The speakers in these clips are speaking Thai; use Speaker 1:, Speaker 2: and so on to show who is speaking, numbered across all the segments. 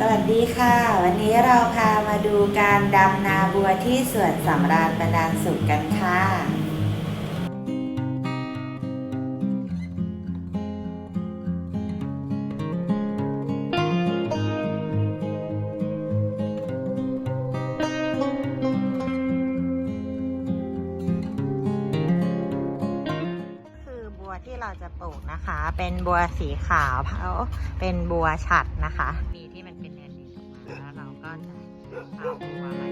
Speaker 1: สวัสดีค่ะ วันนี้เราพามาดูการดำนาบัวที่สวนสำราญบรรดาลสุขกันค่ะคือบัวที่เราจะปลูกนะคะ เป็นบัวสีขาวเพราเป็นบัวฉัดนะคะ มีที่มันเป็น เอ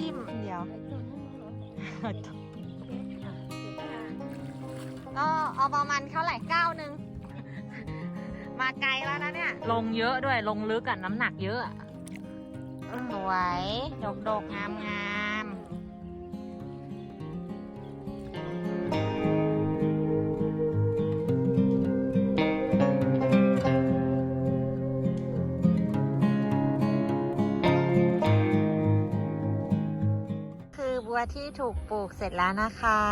Speaker 1: จิ้มเดียวก็เอาประมาณเท่าไหร่เก้าหนึ่งมาไกลแล้วนะเนี่ย
Speaker 2: ลงเยอะด้วยลงลึกอะน้ำหนักเยอะอะ
Speaker 1: สวย ดกดกงามง บัวที่ถูกปลูกเสร็จแล้วนะคะ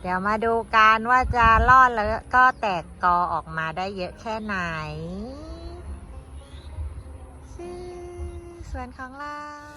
Speaker 1: เดี๋ยวมาดูกันว่าจะรอดแล้วก็แตกกอออกมาได้เยอะแค่ไหน สวนของเรา